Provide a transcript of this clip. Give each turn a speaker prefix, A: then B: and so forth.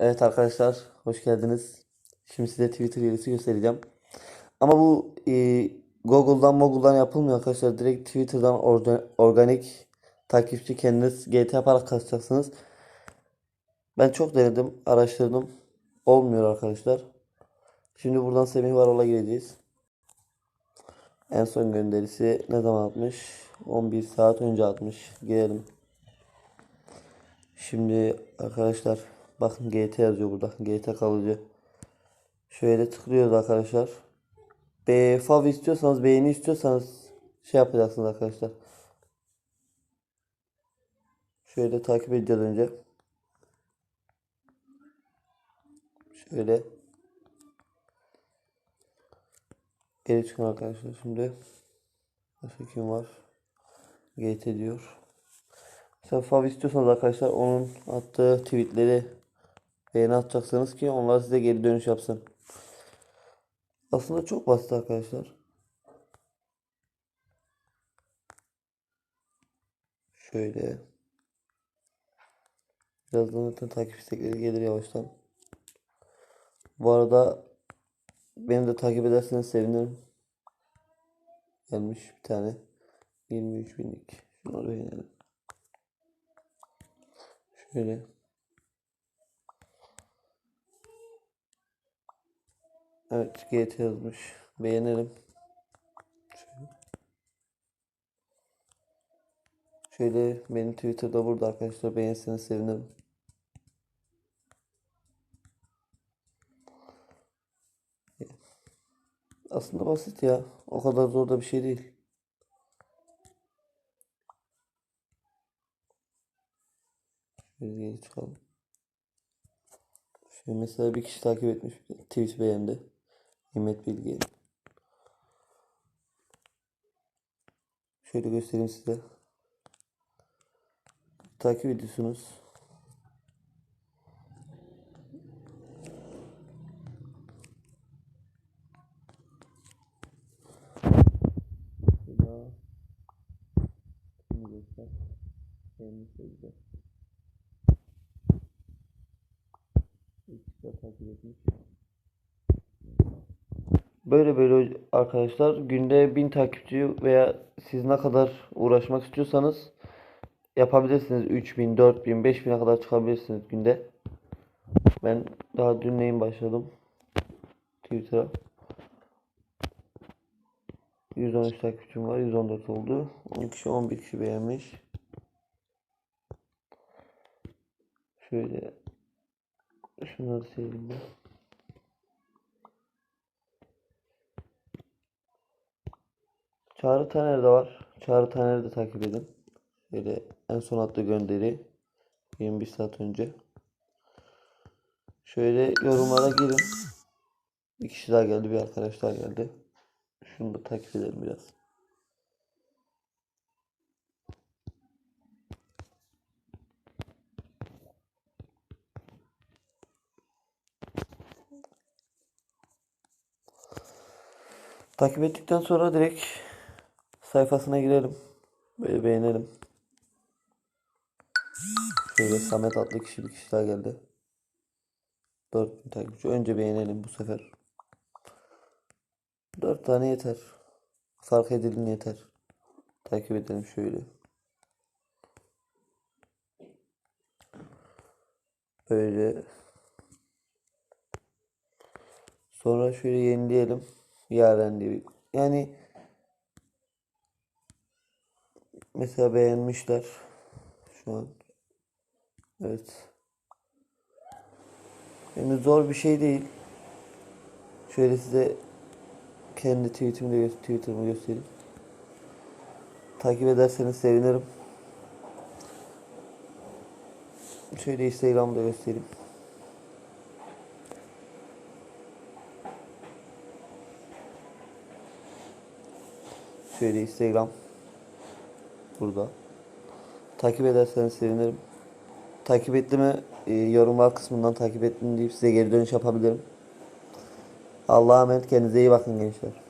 A: Evet arkadaşlar, hoş geldiniz. Şimdi size Twitter üyesi göstereceğim. Ama bu e, Google'dan Google'dan yapılmıyor arkadaşlar. Direkt Twitter'dan orga- organik takipçi kendiniz GT yaparak kasacaksınız. Ben çok denedim, araştırdım. Olmuyor arkadaşlar. Şimdi buradan Semih Varol'a gireceğiz. En son gönderisi ne zaman atmış? 11 saat önce atmış. Girelim. Şimdi arkadaşlar bakın GT yazıyor burada. GT kalıcı. Şöyle tıklıyoruz arkadaşlar. Be fav istiyorsanız beğeni istiyorsanız şey yapacaksınız arkadaşlar. Şöyle takip edeceğiz önce. Şöyle. Geri çıkın arkadaşlar şimdi. Başka kim var? GT diyor. Sen fav istiyorsanız arkadaşlar onun attığı tweetleri beğeni atacaksınız ki onlar size geri dönüş yapsın. Aslında çok basit arkadaşlar. Şöyle. Birazdan zaten takip istekleri gelir yavaştan. Bu arada beni de takip ederseniz sevinirim. Gelmiş bir tane. 23 binlik. Şunları beğenelim. Şöyle. Evet GT yazmış. Beğenelim. Şöyle. Benim Twitter'da burada arkadaşlar beğenirseniz sevinirim. Aslında basit ya. O kadar zor da bir şey değil. Şöyle çıkalım. Şöyle mesela bir kişi takip etmiş. Tweet beğendi. Nimet Bilge. Şöyle göstereyim size. Takip ediyorsunuz. Şurada. Şimdi göster. Beğenmiş. İkisi de takip etmiş. Böyle böyle arkadaşlar günde 1000 takipçi veya siz ne kadar uğraşmak istiyorsanız yapabilirsiniz. 3000, 4000, 5000'e kadar çıkabilirsiniz günde. Ben daha dün neyin başladım Twitter'a. 113 takipçim var. 114 oldu. 10 kişi 11 kişi beğenmiş. Şöyle şunları sileyim ben. Çağrı Taner de var. Çağrı Taner'i de takip edin. Şöyle en son attığı gönderi 21 saat önce. Şöyle yorumlara girin. Bir kişi daha geldi, bir arkadaş daha geldi. Şunu da takip edelim biraz. Takip ettikten sonra direkt sayfasına girelim. Böyle beğenelim. Şöyle Samet adlı kişi bir kişi daha geldi. 4000 takipçi. Önce beğenelim bu sefer. 4 tane yeter. Fark edelim yeter. Takip edelim şöyle. Böyle. Sonra şöyle yenileyelim. Yaren diye. Yani mesela beğenmişler şu an. Evet. Yani zor bir şey değil. Şöyle size kendi tweetimi de Twitter'ımı göstereyim. Takip ederseniz sevinirim. Şöyle Instagram'ı da göstereyim. Şöyle Instagram burada. Takip ederseniz sevinirim. Takip etti mi e, yorumlar kısmından takip ettim deyip size geri dönüş yapabilirim. Allah'a emanet kendinize iyi bakın gençler.